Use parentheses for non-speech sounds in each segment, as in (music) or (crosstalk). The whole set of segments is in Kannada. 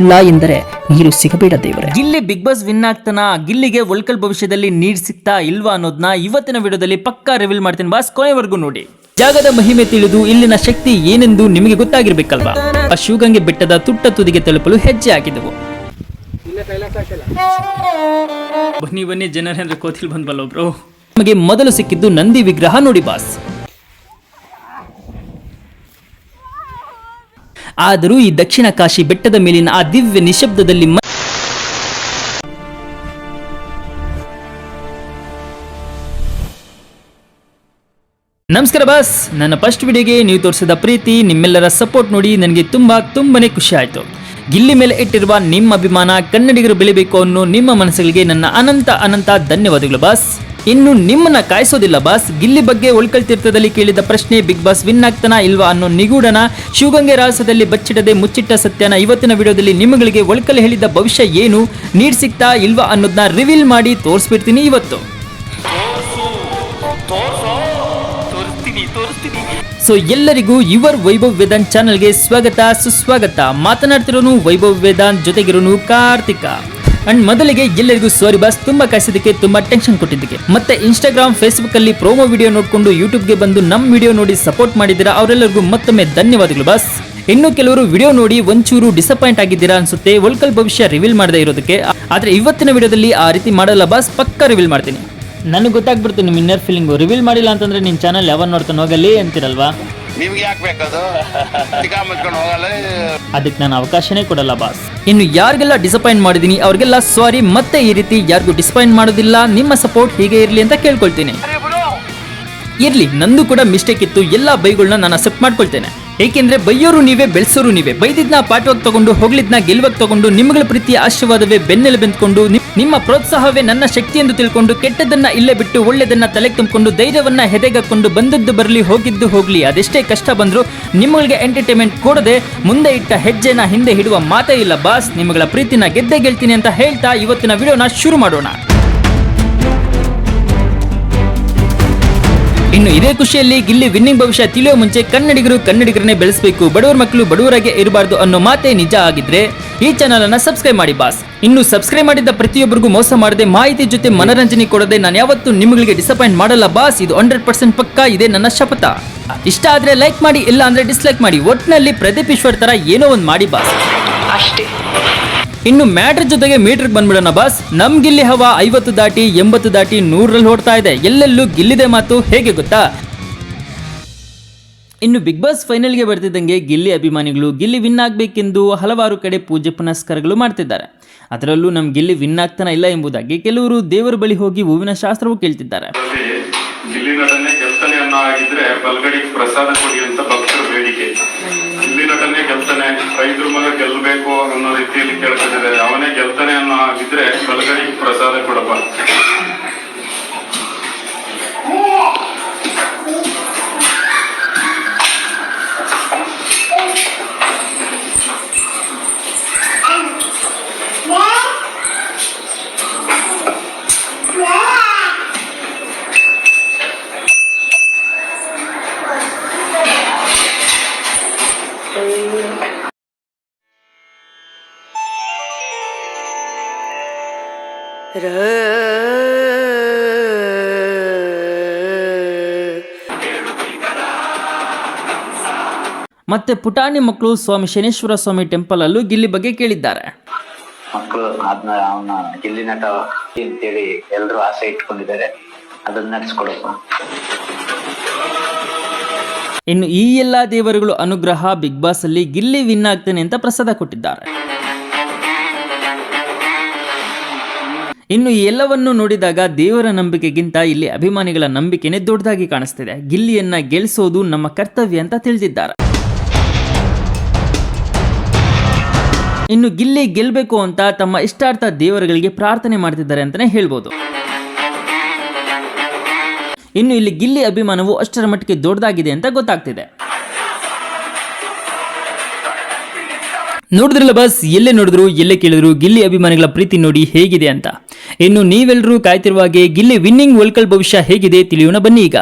ಇಲ್ಲ ಎಂದರೆ ನೀರು ಸಿಗಬೇಡ ದೇವರ. ಗಿಲ್ಲಿ ಬಿಗ್ ಬಾಸ್ ವಿನ್ ಆಗ್ತಾನ? ಗಿಲ್ಲಿಗೆ ಒಳ್ಕಲ್ ಭವಿಷ್ಯದಲ್ಲಿ ನೀರ್ ಸಿಗ್ತಾ ಇಲ್ವಾ ಅನ್ನೋದನ್ನ ಇವತ್ತಿನ ವಿಡಿಯೋದಲ್ಲಿ ಪಕ್ಕಾ ರಿವೀಲ್ ಮಾಡ್ತೀನಿ ಬಾಸ್ ಕೊನೆವರೆಗೂ ನೋಡಿ. ಜಾಗದ ಮಹಿಮೆ ತಿಳಿದು ಇಲ್ಲಿನ ಶಕ್ತಿ ಏನೆಂದು ನಿಮಗೆ ಗೊತ್ತಾಗಿರ್ಬೇಕಲ್ವಾ? ಆ ಶಿವಗಂಗೆ ಬೆಟ್ಟದ ತುಟ್ಟ ತುದಿಗೆ ತಲುಪಲು ಹೆಜ್ಜೆ ಹಾಕಿದವು. ಬನ್ನಿ ಬನ್ನಿ, ಜನರೇಂದ್ರ ಕೋತಿಲ್ ಬಂದ್ಬಲ್ಲ ಒಬ್ರು ನಮಗೆ ಮೊದಲು ಸಿಕ್ಕಿದ್ದು ನಂದಿ ವಿಗ್ರಹ ನೋಡಿ ಬಾಸ್ ಆದರೂ ಈ ದಕ್ಷಿಣ ಕಾಶಿ ಬೆಟ್ಟದ ಮೇಲಿನ ಆ ದಿವ್ಯ ನಿಶಬ್ದದಲ್ಲಿ ನಮಸ್ಕಾರ ಬಾಸ್. ನನ್ನ ಫಸ್ಟ್ ವಿಡಿಯೋಗೆ ನೀವು ತೋರಿಸಿದ ಪ್ರೀತಿ, ನಿಮ್ಮೆಲ್ಲರ ಸಪೋರ್ಟ್ ನೋಡಿ ನನಗೆ ತುಂಬಾ ತುಂಬಾನೇ ಖುಷಿ ಆಯಿತು. ಗಿಲ್ಲಿ ಮೇಲೆ ಇಟ್ಟಿರುವ ನಿಮ್ಮ ಅಭಿಮಾನ ಕನ್ನಡಿಗರು ಬೆಳಿಬೇಕು ಅನ್ನೋ ನಿಮ್ಮ ಮನಸ್ಸುಗಳಿಗೆ ನನ್ನ ಅನಂತ ಅನಂತ ಧನ್ಯವಾದಗಳು ಬಾಸ್. ಇನ್ನು ನಿಮ್ಮನ್ನ ಕಾಯಿಸೋದಿಲ್ಲ, ಬಾಸ್. ಗಿಲ್ಲಿ ಬಗ್ಗೆ ಉಳ್ಕಲ್ ತೀರ್ಥದಲ್ಲಿ ಕೇಳಿದ ಪ್ರಶ್ನೆ, ಬಿಗ್ ಬಾಸ್ ವಿನ್ ಆಗ್ತಾನಾ ಇಲ್ವಾ? ಅನ್ನೋ ನಿಗೂಢನ ಶಿವಗಂಗೆ ರಹಸ್ಯದಲ್ಲಿ ಬಚ್ಚಿಡದೆ ಮುಚ್ಚಿಟ್ಟ ಸತ್ಯನ ಇವತ್ತಿನ ವಿಡಿಯೋದಲ್ಲಿ ನಿಮ್ಮಗಳಿಗೆ ಒಳ್ಕಲ್ ಹೇಳಿದ ಭವಿಷ್ಯ ಏನು, ನೀಡ್ ಸಿಗ್ತಾ ಇಲ್ವಾ ಅನ್ನೋದನ್ನ ರಿವೀಲ್ ಮಾಡಿ ತೋರಿಸ್ಬಿಡ್ತೀನಿ ಇವತ್ತು. ಸೊ ಎಲ್ಲರಿಗೂ ಯುವರ್ ವೈಭವ್ ವೇದಾಂತ್ ಚಾನಲ್ಗೆ ಸ್ವಾಗತ, ಸುಸ್ವಾಗತ. ಮಾತನಾಡ್ತಿರೋನು ವೈಭವ್ ವೇದಾಂತ್, ಜೊತೆಗಿರೋನು ಕಾರ್ತಿಕ. ಅಂಡ್ ಮೊದಲಿಗೆ ಎಲ್ಲರಿಗೂ ಸಾರಿ ಬಾಸ್ ತುಂಬಾ ಕಾಯಿಸಿದಕ್ಕೆ ತುಂಬಾ ಟೆನ್ಷನ್ ಕೊಟ್ಟಿದ್ದಕ್ಕೆ. ಮತ್ತೆ ಇನ್ಸ್ಟಾಗ್ರಾಮ್ ಫೇಸ್ಬುಕ್ ಅಲ್ಲಿ ಪ್ರೋಮೋ ವಿಡಿಯೋ ನೋಡ್ಕೊಂಡು ಯೂಟ್ಯೂಬ್ಗೆ ಬಂದು ನಮ್ಮ ವಿಡಿಯೋ ನೋಡಿ ಸಪೋರ್ಟ್ ಮಾಡಿದ್ದೀರಾ ಅವರೆಲ್ಲರಿಗೂ ಮತ್ತೊಮ್ಮೆ ಧನ್ಯವಾದಗಳು ಬಾಸ್ ಇನ್ನು ಕೆಲವರು ವಿಡಿಯೋ ನೋಡಿ ಒಂಚೂರು ಡಿಸಪಾಯಿಂಟ್ ಆಗಿದ್ದೀರಾ ಅನ್ಸುತ್ತೆ ಒಳ್ಕಲ್ ಭವಿಷ್ಯ ರಿವೀಲ್ ಮಾಡದೇ ಇರೋದಕ್ಕೆ. ಆದ್ರೆ ಇವತ್ತಿನ ವಿಡಿಯೋದಲ್ಲಿ ಆ ರೀತಿ ಮಾಡಲ್ಲ ಬಾಸ್ ಪಕ್ಕ ರಿವೀಲ್ ಮಾಡ್ತೀನಿ. ನನಗೆ ಗೊತ್ತಾಗ್ಬಿಡ್ತು ನಿಮ್ಮ ಇನ್ನರ್ ಫೀಲಿಂಗು ರಿವೀಲ್ ಮಾಡಿಲ್ಲ ಅಂತಂದ್ರೆ ನಿನ್ನ ಚಾನಲ್ ಯಾವಾಗ ನೋಡ್ತಾನೆ ಹೋಗಲಿ ಅಂತಿರಲ್ವಾ? ನಿಮ್ಗೆ ಯಾಕೆ ಬೇಕದು? ಟಿಕಾ ಮುಚ್ಕೊಂಡು ಹೋಗಲ್ಲ. ಅದಕ್ಕೆ ನಾನು ಅವಕಾಶನೇ ಕೊಡಲ್ಲ ಬಾಸ್ ಇನ್ನು ಯಾರಿಗೆಲ್ಲ ಡಿಸಪಾಯಿಂಟ್ ಮಾಡಿದೀನಿ ಅವ್ರಿಗೆಲ್ಲ ಸಾರಿ ಮತ್ತೆ ಈ ರೀತಿ ಯಾರಿಗೂ ಡಿಸಪಾಯಿಂಟ್ ಮಾಡೋದಿಲ್ಲ ನಿಮ್ಮ ಸಪೋರ್ಟ್ ಹೀಗೆ ಇರಲಿ ಅಂತ ಕೇಳ್ಕೊಳ್ತೀನಿ. ಇರ್ಲಿ ನಂದು ಕೂಡ ಮಿಸ್ಟೇಕ್ ಇತ್ತು ಎಲ್ಲ ಬೈಗಳನ್ನ ನಾನು ಅಕ್ಸೆಪ್ಟ್ ಮಾಡ್ಕೊಳ್ತೇನೆ. ಏಕೆಂದ್ರೆ ಬೈಯೋರು ನೀವೇ, ಬೆಳೆಸೋರು ನೀವೇ. ಬೈದಿದ್ನ ಪಾಠವಾಗಿ ತಗೊಂಡು ಹೋಗ್ಲಿದ್ನ ಗೆಲ್ವಾಗಿ ತಗೊಂಡು ನಿಮ್ಗಳ ಪ್ರೀತಿಯ ಆಶೀರ್ವಾದವೇ ಬೆನ್ನೆಲೆ ಬೆಂದ್ಕೊಂಡು ನಿಮ್ಮ ಪ್ರೋತ್ಸಾಹವೇ ನನ್ನ ಶಕ್ತಿ ಎಂದು ತಿಳ್ಕೊಂಡು ಕೆಟ್ಟದನ್ನ ಇಲ್ಲೇ ಬಿಟ್ಟು ಒಳ್ಳೆದನ್ನ ತಲೆ ತುಂಬಿಕೊಂಡು ಧೈರ್ಯವನ್ನ ಹೆದೆಗಕ್ಕೊಂಡು ಬಂದದ್ದು ಬರಲಿ, ಹೋಗಿದ್ದು ಹೋಗ್ಲಿ. ಅದೆಷ್ಟೇ ಕಷ್ಟ ಬಂದ್ರು ನಿಮ್ಮಗಳಿಗೆ ಎಂಟರ್ಟೈನ್ಮೆಂಟ್ ಕೊಡದೆ ಮುಂದೆ ಇಟ್ಟ ಹೆಜ್ಜೆನ ಹಿಂದೆ ಹಿಡುವ ಮಾತೇ ಇಲ್ಲ, ಬಾಸ್. ನಿಮ್ಮಗಳ ಪ್ರೀತಿನ ಗೆದ್ದೆ ಗೆಲ್ತೀನಿ ಅಂತ ಹೇಳ್ತಾ ಇವತ್ತಿನ ವಿಡಿಯೋನ ಶುರು ಮಾಡೋಣ. ಇನ್ನು ಇದೇ ಖುಷಿಯಲ್ಲಿ ಗಿಲ್ಲಿ ವಿನ್ನಿಂಗ್ ಭವಿಷ್ಯ ತಿಳಿಯೋ ಮುಂಚೆ ಕನ್ನಡಿಗರು ಕನ್ನಡಿಗರನ್ನೇ ಬೆಳೆಸಬೇಕು. ಬಡವರ ಮಕ್ಕಳು ಬಡವರಾಗೆ ಇರಬಾರ್ದು ಅನ್ನೋ ಮಾತೇ ನಿಜ ಆಗಿದ್ರೆ ಈ ಚಾನಲ್ ಅನ್ನ ಸಬ್ಸ್ಕ್ರೈಬ್ ಮಾಡಿ ಬಾಸ್. ಇನ್ನು ಸಬ್ಸ್ಕ್ರೈಬ್ ಮಾಡಿದ್ದ ಪ್ರತಿಯೊಬ್ಬರಿಗೂ ಮೋಸ ಮಾಡದೆ ಮಾಹಿತಿ ಜೊತೆ ಮನರಂಜನೆ ಕೊಡದೆ ನಾನು ಯಾವತ್ತೂ ನಿಮಗೆ ಡಿಸಪಾಯಿಂಟ್ ಮಾಡಲ್ಲ ಬಾಸ್. ಇದು ಹಂಡ್ರೆಡ್ ಪರ್ಸೆಂಟ್ ಪಕ್ಕ, ಇದೆ ನನ್ನ ಶಪಥ. ಇಷ್ಟ ಆದ್ರೆ ಲೈಕ್ ಮಾಡಿ ಇಲ್ಲ ಅಂದ್ರೆ ಡಿಸ್ಲೈಕ್ ಮಾಡಿ. ಒಟ್ನಲ್ಲಿ ಪ್ರದೀಪ್ ಈಶ್ವರ್ ತರ ಏನೋ ಒಂದು ಮಾಡಿ ಬಾಸ್. ಇನ್ನು ಮ್ಯಾಟ್ರ್ ಜೊತೆಗೆ ಮೀಟರ್ ಬಂದ್ಬಿಡೋಣ, ಬಾಸ್. ನಮ್ ಗಿಲ್ಲಿ ಹವಾ ಐವತ್ತು ದಾಟಿ, ಎಂಬತ್ತು ದಾಟಿ ನೂರರಲ್ಲಿ ಹೊಡ್ತಾ ಇದೆ. ಎಲ್ಲೆಲ್ಲೂ ಗಿಲ್ಲಿದೆ ಮಾತು, ಹೇಗೆ ಗೊತ್ತಾ? ಇನ್ನು ಬಿಗ್ ಬಾಸ್ ಫೈನಲ್ಗೆ ಬರ್ತಿದ್ದಂಗೆ ಗಿಲ್ಲಿ ಅಭಿಮಾನಿಗಳು ಗಿಲ್ಲಿ ವಿನ್ ಆಗಬೇಕೆಂದು ಹಲವಾರು ಕಡೆ ಪೂಜೆ ಪುನಸ್ಕಾರಗಳು ಮಾಡ್ತಿದ್ದಾರೆ. ಅದರಲ್ಲೂ ನಮ್ಮ ಗಿಲ್ಲಿ ವಿನ್ ಆಗ್ತಾನ ಇಲ್ಲ ಎಂಬುದಾಗಿ ಕೆಲವರು ದೇವರ ಬಳಿ ಹೋಗಿ ಹೂವಿನ ಶಾಸ್ತ್ರವೂ ಕೇಳ್ತಿದ್ದಾರೆ. ಗೆಲ್ತಾನೆ ರೈತರ ಮಗ ಗೆಲ್ಲಬೇಕು ಅನ್ನೋ ರೀತಿಯಲ್ಲಿ ಕೇಳ್ತಿದ್ದಾರೆ ಅವನೇ ಗೆಲ್ತಾನೆ ಅನ್ನೋ ಆಗಿದ್ರೆ ಕಲಗಡಿ ಪ್ರಸಾದ ಕೊಡಪ್ಪ. ಮತ್ತೆ ಪುಟಾಣಿ ಮಕ್ಕಳು ಸ್ವಾಮಿ ಶನೇಶ್ವರ ಸ್ವಾಮಿ ಟೆಂಪಲ್ ಅಲ್ಲೂ ಗಿಲ್ಲಿ ಬಗ್ಗೆ ಕೇಳಿದ್ದಾರೆ. ಮಕ್ಕಳು ಅದನ್ನ ಅವನ ಗಿಲ್ಲಿ ನಟ ಅಂತೇಳಿ ಎಲ್ಲರೂ ಆಸೆ ಇಟ್ಕೊಂಡಿದ್ದಾರೆ. ಅದನ್ನ ನಡೆಸ್ಕೊಡಪ್ಪ ಇನ್ನು ಈ ಎಲ್ಲಾ ದೇವರುಗಳು ಅನುಗ್ರಹ ಬಿಗ್ ಬಾಸ್ ಅಲ್ಲಿ ಗಿಲ್ಲಿ ವಿನ್ ಆಗ್ತೇನೆ ಅಂತ ಪ್ರಸಾದ ಕೊಟ್ಟಿದ್ದಾರೆ. ಇನ್ನು ಈ ಎಲ್ಲವನ್ನು ನೋಡಿದಾಗ ದೇವರ ನಂಬಿಕೆಗಿಂತ ಇಲ್ಲಿ ಅಭಿಮಾನಿಗಳ ನಂಬಿಕೆನೇ ದೊಡ್ಡದಾಗಿ ಕಾಣಿಸ್ತಿದೆ. ಗಿಲ್ಲಿಯನ್ನ ಗೆಲ್ಲಿಸೋದು ನಮ್ಮ ಕರ್ತವ್ಯ ಅಂತ ತಿಳಿದಿದ್ದಾರೆ. ಇನ್ನು ಗಿಲ್ಲಿ ಗೆಲ್ಲಬೇಕು ಅಂತ ತಮ್ಮ ಇಷ್ಟಾರ್ಥ ದೇವರುಗಳಿಗೆ ಪ್ರಾರ್ಥನೆ ಮಾಡ್ತಿದ್ದಾರೆ ಅಂತಾನೆ ಹೇಳ್ಬೋದು. ಇನ್ನು ಇಲ್ಲಿ ಗಿಲ್ಲಿ ಅಭಿಮಾನವು ಅಷ್ಟರ ಮಟ್ಟಿಗೆ ದೊಡ್ಡದಾಗಿದೆ ಅಂತ ಗೊತ್ತಾಗ್ತಿದೆ. ನೋಡಿದ್ರಲ್ಲ ಬಸ್, ಎಲ್ಲೇ ನೋಡಿದ್ರು, ಎಲ್ಲೇ ಕೇಳಿದ್ರು ಗಿಲ್ಲಿ ಅಭಿಮಾನಿಗಳ ಪ್ರೀತಿ ನೋಡಿ ಹೇಗಿದೆ ಅಂತ. ಇನ್ನು ನೀವೆಲ್ಲರೂ ಕಾಯ್ತಿರುವ ಹಾಗೆ ಗಿಲ್ಲಿ ವಿನ್ನಿಂಗ್ ವರ್ಲ್ಡ್ ಕಪ್ ಭವಿಷ್ಯ ಹೇಗಿದೆ ತಿಳಿಯೋಣ ಬನ್ನಿ ಈಗ.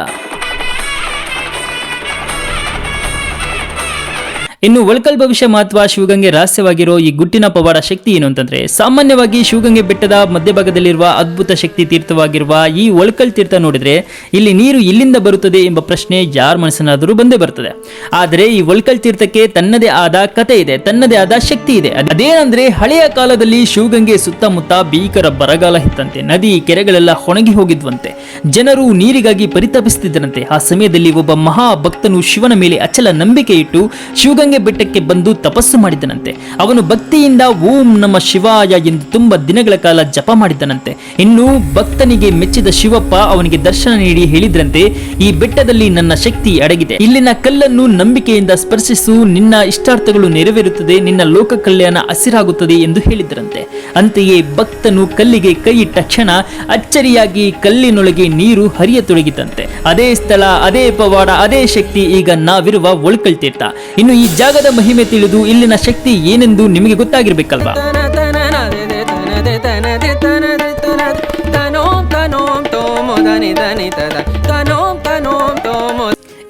ಇನ್ನು ಒಳಕಲ್ ಭವಿಷ್ಯ ಮಹತ್ವ ಶಿವಗಂಗೆ ರಹಸ್ಯವಾಗಿರೋ ಈ ಗುಟ್ಟಿನ ಪವಾಡ ಶಕ್ತಿ ಏನು ಅಂತಂದ್ರೆ, ಸಾಮಾನ್ಯವಾಗಿ ಶಿವಗಂಗೆ ಬೆಟ್ಟದ ಮಧ್ಯಭಾಗದಲ್ಲಿರುವ ಅದ್ಭುತ ಶಕ್ತಿ ತೀರ್ಥವಾಗಿರುವ ಈ ಒಳಕಲ್ ತೀರ್ಥ ನೋಡಿದ್ರೆ, ಇಲ್ಲಿ ನೀರು ಇಲ್ಲಿಂದ ಬರುತ್ತದೆ ಎಂಬ ಪ್ರಶ್ನೆ ಯಾರ ಮನಸ್ಸನ್ನಾದರೂ ಬಂದೇ ಬರ್ತದೆ. ಆದರೆ ಈ ಒಳಕಲ್ ತೀರ್ಥಕ್ಕೆ ತನ್ನದೇ ಆದ ಕತೆ ಇದೆ, ತನ್ನದೇ ಆದ ಶಕ್ತಿ ಇದೆ. ಅದೇನಂದ್ರೆ, ಹಳೆಯ ಕಾಲದಲ್ಲಿ ಶಿವಗಂಗೆ ಸುತ್ತಮುತ್ತ ಭೀಕರ ಬರಗಾಲ ಇತ್ತಂತೆ, ನದಿ ಕೆರೆಗಳೆಲ್ಲ ಹೊಣಗಿ ಹೋಗಿದ್ವಂತೆ. ಜನರು ನೀರಿಗಾಗಿ ಪರಿತಪಿಸುತ್ತಿದ್ದರಂತೆ. ಆ ಸಮಯದಲ್ಲಿ ಒಬ್ಬ ಮಹಾ ಭಕ್ತನು ಶಿವನ ಮೇಲೆ ಅಚಲ ನಂಬಿಕೆ ಇಟ್ಟು ಶಿವಗಂಗೆ ಬೆಟ್ಟಕ್ಕೆ ಬಂದು ತಪಸ್ಸು ಮಾಡಿದನಂತೆ. ಅವನು ಭಕ್ತಿಯಿಂದ ಓಂ ನಮ್ಮ ಶಿವಾಯ ಎಂದು ತುಂಬ ದಿನಗಳ ಕಾಲ ಜಪ ಮಾಡಿದ್ದನಂತೆ ಇನ್ನು ಭಕ್ತನಿಗೆ ಮೆಚ್ಚಿದ ಶಿವಪ್ಪ ಅವನಿಗೆ ದರ್ಶನ ನೀಡಿ ಹೇಳಿದ್ರಂತೆ, ಈ ಬೆಟ್ಟದಲ್ಲಿ ನನ್ನ ಶಕ್ತಿ ಅಡಗಿದೆ. ಇಲ್ಲಿನ ಕಲ್ಲನ್ನು ನಂಬಿಕೆಯಿಂದ ಸ್ಪರ್ಶಿಸು. ನಿನ್ನ ಇಷ್ಟಾರ್ಥಗಳು ನೆರವೇರುತ್ತದೆ. ನಿನ್ನ ಲೋಕ ಕಲ್ಯಾಣ ಹಸಿರಾಗುತ್ತದೆ ಎಂದು ಹೇಳಿದ್ರಂತೆ. ಅಂತೆಯೇ ಭಕ್ತನು ಕಲ್ಲಿಗೆ ಕೈ ಇಟ್ಟ ಕ್ಷಣ ಅಚ್ಚರಿಯಾಗಿ ಕಲ್ಲಿನೊಳಗೆ ನೀರು ಹರಿಯತೊಡಗಿತಂತೆ. ಅದೇ ಸ್ಥಳ, ಅದೇ ಪವಾಡ, ಅದೇ ಶಕ್ತಿ, ಈಗ ನಾವಿರುವ ಒಳ್ಕಲ್ ತೀರ್ಥ ಇನ್ನು ಈ ಜಾಗದ ಮಹಿಮೆ ತಿಳಿದು ಇಲ್ಲಿನ ಶಕ್ತಿ ಏನೆಂದು ನಿಮಗೆ ಗೊತ್ತಾಗಿರ್ಬೇಕಲ್ವಾ?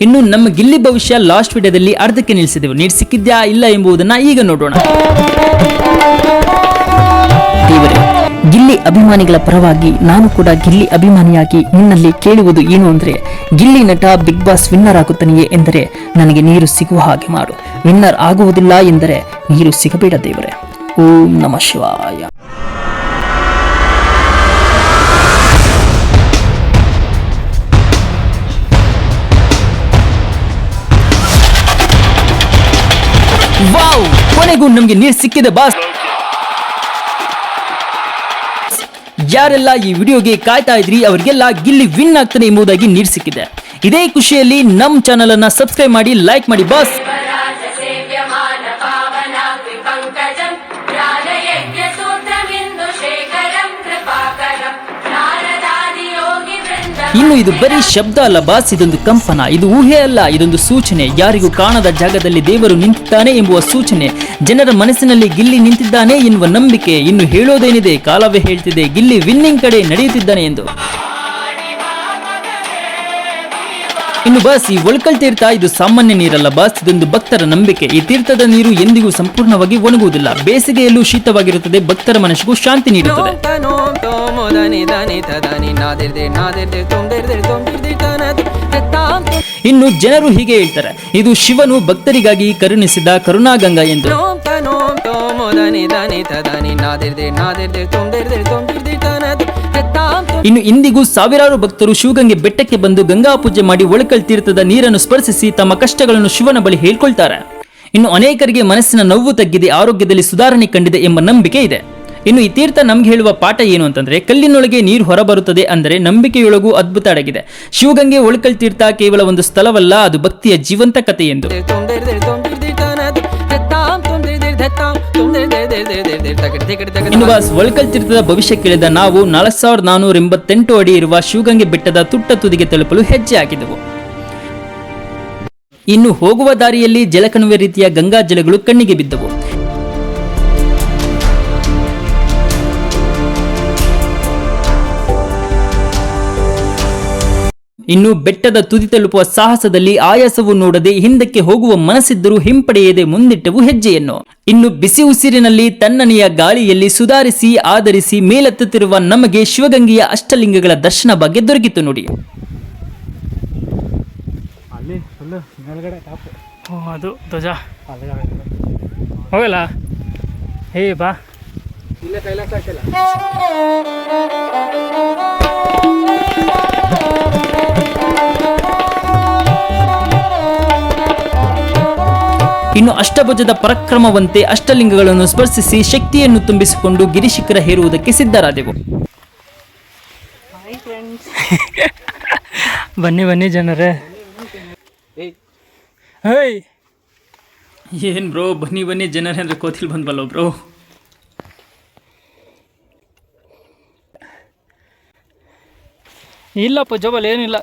ಇನ್ನು ನಮ್ಮ ಗಿಲ್ಲಿ ಭವಿಷ್ಯ ಲಾಸ್ಟ್ ವಿಡಿಯೋದಲ್ಲಿ ಅರ್ಧಕ್ಕೆ ನಿಲ್ಲಿಸಿದೆವು. ನೀರು ಸಿಕ್ಕಿದ್ಯಾ ಇಲ್ಲ ಎಂಬುದನ್ನ ಈಗ ನೋಡೋಣ. ಗಿಲ್ಲಿ ಅಭಿಮಾನಿಗಳ ಪರವಾಗಿ ನಾನು ಕೂಡ ಗಿಲ್ಲಿ ಅಭಿಮಾನಿಯಾಗಿ ನಿನ್ನಲ್ಲಿ ಕೇಳುವುದು ಏನು ಅಂದ್ರೆ, ಗಿಲ್ಲಿ ನಟ ಬಿಗ್ ಬಾಸ್ ವಿನ್ನರ್ ಆಗುತ್ತಾನೆಯೇ ಎಂದರೆ, ನನಗೆ ನೀರು ಸಿಗುವ ಹಾಗೆ ಮಾಡು. ವಿನ್ನರ್ ಆಗುವುದಿಲ್ಲ ಎಂದರೆ, ನೀರು ಸಿಗಬೇಡ ದೇವರೇ. ಓಂ ನಮ ಶಿವಾಯ. ವಾವ್, ಕೊನೆಗೂ ನಮ್ಗೆ ನೀರು ಸಿಕ್ಕಿದೆ ಬಾಸ್. ಯಾರೆಲ್ಲ ಈ ವಿಡಿಯೋಗೆ ಕಾಯ್ತಾ ಇದ್ರಿ, ಅವರಿಗೆಲ್ಲ ಗಿಲ್ಲಿ ವಿನ್ ಆಗ್ತಾನೆ ಎಂಬುದಾಗಿ ನೀರು ಸಿಕ್ಕಿದೆ. ಇದೇ ಖುಷಿಯಲ್ಲಿ ನಮ್ಮ ಚಾನಲ್ ಅನ್ನ ಸಬ್ಸ್ಕ್ರೈಬ್ ಮಾಡಿ ಲೈಕ್ ಮಾಡಿ ಬಾಸ್ ಇನ್ನು ಇದು ಬರೀ ಶಬ್ದ ಅಲ್ಲ ಬಾಸ್, ಇದೊಂದು ಕಂಪನ. ಇದು ಊಹೆ ಅಲ್ಲ, ಇದೊಂದು ಸೂಚನೆ. ಯಾರಿಗೂ ಕಾಣದ ಜಾಗದಲ್ಲಿ ದೇವರು ನಿಂತಿದ್ದಾನೆ ಎಂಬುವ ಸೂಚನೆ. ಜನರ ಮನಸ್ಸಿನಲ್ಲಿ ಗಿಲ್ಲಿ ನಿಂತಿದ್ದಾನೆ ಎನ್ನುವ ನಂಬಿಕೆ. ಇನ್ನು ಹೇಳೋದೇನಿದೆ? ಕಾಲವೇ ಹೇಳ್ತಿದೆ, ಗಿಲ್ಲಿ ವಿನ್ನಿಂಗ್ ಕಡೆ ನಡೆಯುತ್ತಿದ್ದಾನೆ ಎಂದು. ಇನ್ನು ಬಾಸ್, ಈ ಒಳ್ಕಲ್ ತೀರ್ಥ ಇದು ಸಾಮಾನ್ಯ ನೀರಲ್ಲ ಬಾಸ್, ಇದೊಂದು ಭಕ್ತರ ನಂಬಿಕೆ. ಈ ತೀರ್ಥದ ನೀರು ಎಂದಿಗೂ ಸಂಪೂರ್ಣವಾಗಿ ಒಣಗುವುದಿಲ್ಲ. ಬೇಸಿಗೆಯಲ್ಲೂ ಶೀತವಾಗಿರುತ್ತದೆ, ಭಕ್ತರ ಮನಸ್ಸಿಗೂ ಶಾಂತಿ ನೀಡುತ್ತದೆ. ನಾದಿರ್ದೆ ನಾದಿರ್ದೆ ತುಂಬಿರ್ದೆ ತುಂಬಿರ್ದೆ ತನದು ಇನ್ನು ಜನರು ಹೀಗೆ ಹೇಳ್ತಾರೆ ಇದು ಶಿವನು ಭಕ್ತರಿಗಾಗಿ ಕರುಣಿಸಿದ ಕರುಣಾಗಂಗಾ ಎಂದು. ತುಂಬಿರ್ದೆ ತನದು ಹೆತ್ತಾಂ ಇನ್ನು ಇಂದಿಗೂ ಸಾವಿರಾರು ಭಕ್ತರು ಶಿವಗಂಗೆ ಬೆಟ್ಟಕ್ಕೆ ಬಂದು ಗಂಗಾ ಪೂಜೆ ಮಾಡಿ ಒಳಕಲ್ ತೀರ್ಥದ ನೀರನ್ನು ಸ್ಪರ್ಶಿಸಿ ತಮ್ಮ ಕಷ್ಟಗಳನ್ನು ಶಿವನ ಬಳಿ ಹೇಳ್ಕೊಳ್ತಾರೆ. ಇನ್ನು ಅನೇಕರಿಗೆ ಮನಸ್ಸಿನ ನೋವು ತಗ್ಗಿದೆ ಆರೋಗ್ಯದಲ್ಲಿ ಸುಧಾರಣೆ ಕಂಡಿದೆ ಎಂಬ ನಂಬಿಕೆ ಇದೆ. ಇನ್ನು ಈ ತೀರ್ಥ ನಮ್ಗೆ ಹೇಳುವ ಪಾಠ ಏನು ಅಂತಂದ್ರೆ ಕಲ್ಲಿನೊಳಗೆ ನೀರು ಹೊರಬರುತ್ತದೆ ಅಂದರೆ ನಂಬಿಕೆಯೊಳಗೂ ಅದ್ಭುತ ಅಡಗಿದೆ ಶಿವಗಂಗೆ ಒಳಕಲ್ ತೀರ್ಥ ಕೇವಲ ಒಂದು ಸ್ಥಳವಲ್ಲ ಅದು ಭಕ್ತಿಯ ಜೀವಂತ ಕಥೆ ಎಂದು ಇನ್ನು ಬಾಸ್ ಒಳಕಲ್ ತೀರ್ಥದ ಭವಿಷ್ಯ ಕೇಳಿದ ನಾವು ನಾಲ್ಕು ಸಾವಿರದ ನಾನೂರ ಎಂಬತ್ತೆಂಟು ಅಡಿ ಇರುವ ಶಿವಗಂಗೆ ಬೆಟ್ಟದ ತುಟ್ಟ ತುದಿಗೆ ತಲುಪಲು ಹೆಜ್ಜೆ ಹಾಕಿದವು ಇನ್ನು ಹೋಗುವ ದಾರಿಯಲ್ಲಿ ಜಲಕಣುವೆ ರೀತಿಯ ಗಂಗಾ ಜಲಗಳು ಕಣ್ಣಿಗೆ ಬಿದ್ದವು ಇನ್ನು ಬೆಟ್ಟದ ತುದಿ ತಲುಪುವ ಸಾಹಸದಲ್ಲಿ ಆಯಾಸವು ನೋಡದೆ ಹಿಂದಕ್ಕೆ ಹೋಗುವ ಮನಸ್ಸಿದ್ದರೂ ಹಿಂಪಡೆಯದೆ ಮುಂದಿಟ್ಟವು ಹೆಜ್ಜೆಯನ್ನು. ಇನ್ನು ಬಿಸಿ ಉಸಿರಿನಲ್ಲಿ ತಣ್ಣನೆಯ ಗಾಳಿಯಲ್ಲಿ ಸುಧಾರಿಸಿ ಆಧರಿಸಿ ಮೇಲೆತ್ತುತ್ತಿರುವ ನಮಗೆ ಶಿವಗಂಗೆಯ ಅಷ್ಟಲಿಂಗಗಳ ದರ್ಶನ ಬಗ್ಗೆ ದೊರಕಿತು ನೋಡಿ. ಓ ಅದು ಧ್ವಜ. ಹೋಗಲ್ಲ? ಹೇ ಬಾ. ಇನ್ನು ಅಷ್ಟಭುಜದ ಪರಕ್ರಮವಂತೆ ಅಷ್ಟಲಿಂಗಗಳನ್ನು ಸ್ಪರ್ಶಿಸಿ ಶಕ್ತಿಯನ್ನು ತುಂಬಿಸಿಕೊಂಡು ಗಿರಿಶಿಖರ ಹೇರುವುದಕ್ಕೆ ಸಿದ್ಧರಾದೆವು. (laughs) ಬನ್ನಿ ಬನ್ನಿ ಜನರೇ. ಹೇಯ್. ಏನ್ ಬ್ರೋ ಬನ್ನಿ ಬನ್ನಿ ಜನರೇ ಅಂದ್ರೆ ಕೋತಿಲ್ ಬಂದ್ವಲ್ಲ ಬ್ರೋ? ಇಲ್ಲಪ್ಪ ಜೋಬಲ್ ಏನಿಲ್ಲ.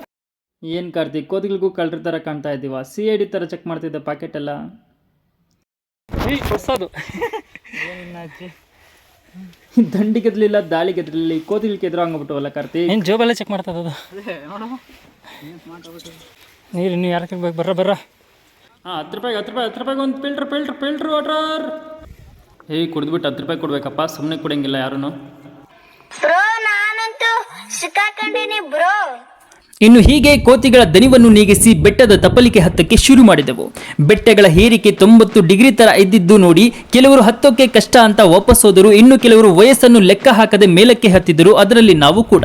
ಏನು ಕಾರ್ತಿಕ್ ಕೋತಿಗಳಿಗೂ ಕಳ್ಳರ ಥರ ಕಾಣ್ತಾ ಇದ್ದೀವ ಸಿ ಐ ಡಿ ತರ ಚೆಕ್ ಮಾಡ್ತಿದ್ದೆ ಪಾಕೆಟ್ ಎಲ್ಲ? ಹೊಸದು. ದಂಡಿ ಗೆದ್ಲಿಲ್ಲ ದಾಳಿ ಗೆದ್ಲಿಲ್ಲ ಕೋತಿಲ್ ಕೆದ್ರು ಎದುರು ಹಂಗ್ಬಿಟ್ಟವಲ್ಲ ಕರ್ತಿ? ಏನು ಜೋಬಲ್ಲೇ ಚೆಕ್ ಮಾಡ್ತದ ಅದು? ನೀರು ಇನ್ನು ಯಾರ ಬೇಕು? ಬರ್ರ ಬರ್ರ. ಹಾಂ ಹತ್ತು ರೂಪಾಯಿಗೆ ಹತ್ತು ರೂಪಾಯಿ ಹತ್ತು ರೂಪಾಯಿಗೆ ಒಂದು ಫಿಲ್ಟ್ರ್ ಫಿಲ್ಟ್ರ್ ಫಿಲ್ಟ್ರ್ ವಾಟರ್ ಏಯ್ ಕುಡಿದ್ಬಿಟ್ಟು ಹತ್ತು ರೂಪಾಯಿ ಕೊಡ್ಬೇಕಪ್ಪ ಸುಮ್ಮನೆ ಕುಡಿಯಂಗಿಲ್ಲ ಯಾರೂ ಬ್ರೋ ನಾನಂತೂ ಸಿಕ್ಕಾಕೊಂಡಿನಿ ಬ್ರೋ. ಇನ್ನು ಹೀಗೆ ಕೋತಿಗಳ ದನಿವನ್ನು ನೀಗಿಸಿ ಬೆಟ್ಟದ ತಪ್ಪಲಿಕೆ ಹತ್ತಕ್ಕೆ ಶುರು ಮಾಡಿದೆವು. ಬೆಟ್ಟಗಳ ಹೇರಿಕೆ ತೊಂಬತ್ತು ಡಿಗ್ರಿ ತರ ಇದ್ದಿದ್ದು ನೋಡಿ ಕೆಲವರು ಹತ್ತೋಕೆ ಕಷ್ಟ ಅಂತ ವಾಪಸ್ ಹೋದರು ಇನ್ನು ಕೆಲವರು ವಯಸ್ಸನ್ನು ಲೆಕ್ಕ ಹಾಕದೆ ಮೇಲಕ್ಕೆ ಹತ್ತಿದರು ಅದರಲ್ಲಿ ನಾವು ಕೂಡ.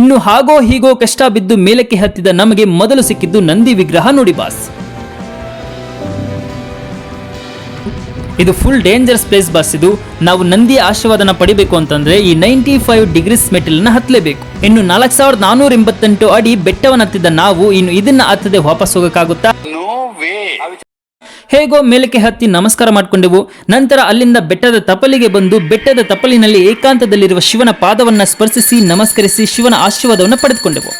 ಇನ್ನು ಹಾಗೋ ಹೀಗೋ ಕಷ್ಟ ಬಿದ್ದು ಮೇಲಕ್ಕೆ ಹತ್ತಿದ ನಮಗೆ ಮೊದಲು ಸಿಕ್ಕಿದ್ದು ನಂದಿ ವಿಗ್ರಹ ನೋಡಿ ಬಾಸ್. ಇದು ಫುಲ್ ಡೇಂಜರಸ್ ಪ್ಲೇಸ್ ಬಸ್ ಇದು. ನಾವು ನಂದಿ ಆಶೀರ್ವಾದನ ಪಡಿಬೇಕು ಅಂತಂದ್ರೆ ಈ ನೈಂಟಿ ಫೈವ್ ಡಿಗ್ರೀಸ್ ಮೆಟಲ್ನ ಹತ್ತಲೇಬೇಕು. ಇನ್ನು ನಾಲ್ಕು ಸಾವಿರದ ನಾನೂರ ಎಂಬತ್ತೆಂಟು ಅಡಿ ಬೆಟ್ಟವನ್ನು ಹತ್ತಿದ ನಾವು ಇನ್ನು ಇದನ್ನ ಹತ್ತದೆ ವಾಪಸ್ ಹೋಗಕ್ಕಾಗುತ್ತಾ? ಹೇಗೋ ಮೇಲಕ್ಕೆ ಹತ್ತಿ ನಮಸ್ಕಾರ ಮಾಡಿಕೊಂಡೆವು. ನಂತರ ಅಲ್ಲಿಂದ ಬೆಟ್ಟದ ತಪಲಿಗೆ ಬಂದು ಬೆಟ್ಟದ ತಪಲಿನಲ್ಲಿ ಏಕಾಂತದಲ್ಲಿರುವ ಶಿವನ ಪಾದವನ್ನ ಸ್ಪರ್ಶಿಸಿ ನಮಸ್ಕರಿಸಿ ಶಿವನ ಆಶೀರ್ವಾದವನ್ನು ಪಡೆದುಕೊಂಡೆವು.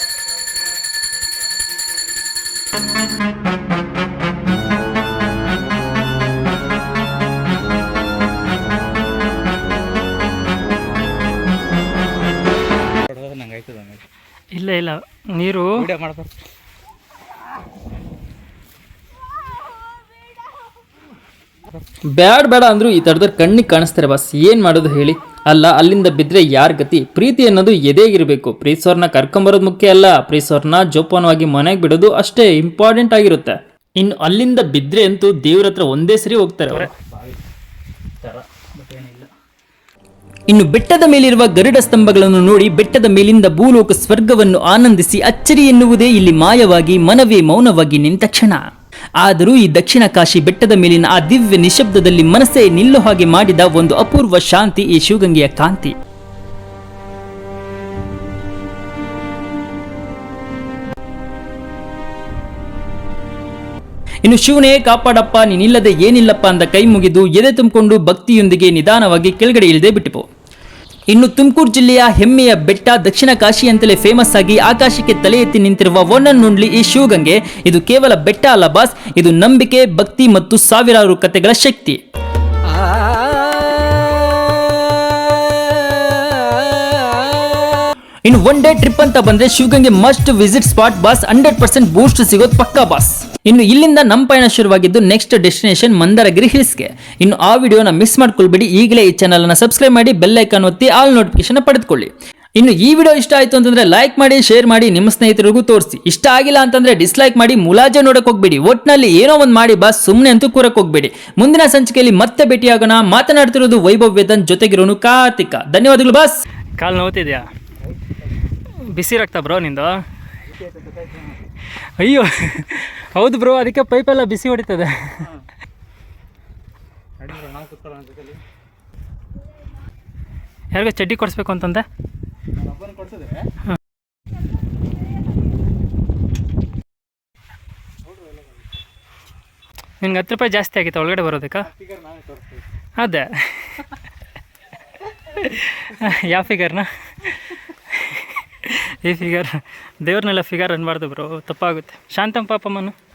ಇಲ್ಲ ಇಲ್ಲ. ನೀರು. ಬ್ಯಾಡ್ ಬೇಡ ಅಂದ್ರು ಈ ತರದವ್ರು ಕಣ್ಣಿಗೆ ಕಾಣಿಸ್ತಾರೆ ಬಸ್. ಏನ್ ಮಾಡೋದು ಹೇಳಿ? ಅಲ್ಲ ಅಲ್ಲಿಂದ ಬಿದ್ರೆ ಯಾರ್ ಗತಿ? ಪ್ರೀತಿ ಅನ್ನೋದು ಎದೆಗಿರ್ಬೇಕು ಪ್ರೀತಿಸೋರ್ನ ಕರ್ಕೊಂಬರೋದು ಮುಖ್ಯ ಅಲ್ಲ. ಪ್ರೀತಿಸೋರ್ನ ಜೋಪಾನವಾಗಿ ಮನೆಗೆ ಬಿಡೋದು ಅಷ್ಟೇ ಇಂಪಾರ್ಟೆಂಟ್ ಆಗಿರುತ್ತೆ. ಇನ್ನು ಅಲ್ಲಿಂದ ಬಿದ್ರೆ ಅಂತೂ ದೇವ್ರ ಹತ್ರ ಒಂದೇ ಸರಿ ಹೋಗ್ತಾರೆ ಇನ್ನು ಬೆಟ್ಟದ ಮೇಲಿರುವ ಗರುಡ ಸ್ತಂಭಗಳನ್ನು ನೋಡಿ ಬೆಟ್ಟದ ಮೇಲಿಂದ ಭೂಲೋಕ ಸ್ವರ್ಗವನ್ನು ಆನಂದಿಸಿ ಅಚ್ಚರಿ ಎನ್ನುವುದೇ ಇಲ್ಲಿ ಮಾಯವಾಗಿ, ಮನವೇ ಮೌನವಾಗಿ ನಿಂತ ಕ್ಷಣ. ಆದರೂ ಈ ದಕ್ಷಿಣ ಕಾಶಿ ಬೆಟ್ಟದ ಮೇಲಿನ ಆ ದಿವ್ಯ ನಿಶಬ್ದದಲ್ಲಿ ಮನಸ್ಸೇ ನಿಲ್ಲೋ ಹಾಗೆ ಮಾಡಿದ ಒಂದು ಅಪೂರ್ವ ಶಾಂತಿ ಈ ಶಿವಗಂಗೆಯ ಕಾಂತಿ. ಇನ್ನು ಶಿವನೇ ಕಾಪಾಡಪ್ಪ ನೀನಿಲ್ಲದೆ ಏನಿಲ್ಲಪ್ಪ ಅಂತ ಕೈ ಮುಗಿದು ಎದೆ ತುಂಬಿಕೊಂಡು ಭಕ್ತಿಯೊಂದಿಗೆ ನಿಧಾನವಾಗಿ ಕೆಳಗಡೆ ಇಳಿದೇ ಬಿಟ್ಟಿಪು. ಇನ್ನು ತುಮಕೂರು ಜಿಲ್ಲೆಯ ಹೆಮ್ಮೆಯ ಬೆಟ್ಟ ದಕ್ಷಿಣ ಕಾಶಿ ಅಂತಲೇ ಫೇಮಸ್ ಆಗಿ ಆಕಾಶಕ್ಕೆ ತಲೆ ಎತ್ತಿ ನಿಂತಿರುವ ಒನ್ ಅಂಡ್ ಓನ್ಲಿ ಈ ಶಿವಗಂಗೆ, ಇದು ಕೇವಲ ಬೆಟ್ಟ ಅಲ್ಲ ಬಾಸ್, ಇದು ನಂಬಿಕೆ, ಭಕ್ತಿ ಮತ್ತು ಸಾವಿರಾರು ಕಥೆಗಳ ಶಕ್ತಿ. ಇನ್ನು ಒನ್ ಡೇ ಟ್ರಿಪ್ ಅಂತ ಬಂದ್ರೆ Shivagange must visit spot boss hundred percent boost ಸಿಗೋದು ಪಕ್ಕಾ ಬಾಸ್. ಇನ್ನು ಇಲ್ಲಿಂದ ನಮ್ಮ ಪಯಣ ಶುರುವಾಗಿದ್ದು ನೆಕ್ಸ್ಟ್ ಡೆಸ್ಟಿನೇಷನ್ ಮಂದರಗಿರಿ ಹಿಲ್ಸ್ಗೆ ಇನ್ನು ಆ ವಿಡಿಯೋನ ಮಿಸ್ ಮಾಡ್ಕೊಳ್ಬೇಡಿ. ಈಗಲೇ ಈ ಚಾನಲ್ ಅನ್ನು ಸಬ್ಸ್ಕ್ರೈಬ್ ಮಾಡಿ ಬೆಲ್ ಐಕಾನ್ ಒತ್ತಿ ಆಲ್ ನೋಟಿಫಿಕೇಶನ್ ಪಡೆದುಕೊಳ್ಳಿ. ಇನ್ನು ಈ ವಿಡಿಯೋ ಇಷ್ಟ ಆಯ್ತು ಅಂತಂದ್ರೆ ಲೈಕ್ ಮಾಡಿ ಶೇರ್ ಮಾಡಿ, ನಿಮ್ಮ ಸ್ನೇಹಿತರಿಗೂ ತೋರಿಸಿ. ಇಷ್ಟ ಆಗಿಲ್ಲ ಅಂತಂದ್ರೆ ಡಿಸ್ಲೈಕ್ ಮಾಡಿ, ಮುಲಾಜೆ ನೋಡಕ್ ಹೋಗ್ಬೇಡಿ. ಒಟ್ನಲ್ಲಿ ಏನೋ ಒಂದು ಮಾಡಿ ಬಸ್ ಸುಮ್ಮನೆ ಅಂತೂ ಕೂರಕ್ ಹೋಗ್ಬೇಡಿ. ಮುಂದಿನ ಸಂಚಿಕೆಯಲ್ಲಿ ಮತ್ತೆ ಭೇಟಿಯಾಗೋಣ. ಮಾತನಾಡ್ತಿರೋದು ವೈಭವ್ ವೇದನ್, ಜೊತೆಗಿರೋನು ಕಾರ್ತಿಕ. ಧನ್ಯವಾದಗಳು ಬಸ್. ಕಾಲು ನೋತಿದ್ಯಾ ಬಿಸಿ ರಕ್ತ ಬ್ರೋ ನಿಂದು? ಅಯ್ಯೋ. ಹೌದು ಬ್ರೋ ಅದಕ್ಕೆ ಪೈಪೆಲ್ಲ ಬಿಸಿ ಹೊಡಿತದೆ. ಯಾರಿಗೋ ಚಡ್ಡಿ ಕೊಡಿಸ್ಬೇಕು ಅಂತಂದೆ. ನಿನ್ಗೆ ಹತ್ತು ರೂಪಾಯಿ ಜಾಸ್ತಿ ಆಗಿತ್ತು, ಒಳಗಡೆ ಬರೋದಕ್ಕೆ? ಅದೇ. ಯಾವ ಫಿಗರ್ನ ಈ ಫಿಗರ್ ದೇವ್ರನ್ನೆಲ್ಲ ಫಿಗರ್ ಅನ್ಬಾರ್ದು ಬ್ರೋ ತಪ್ಪಾಗುತ್ತೆ. ಶಾಂತಂ ಪಾಪಮ್ಮನು.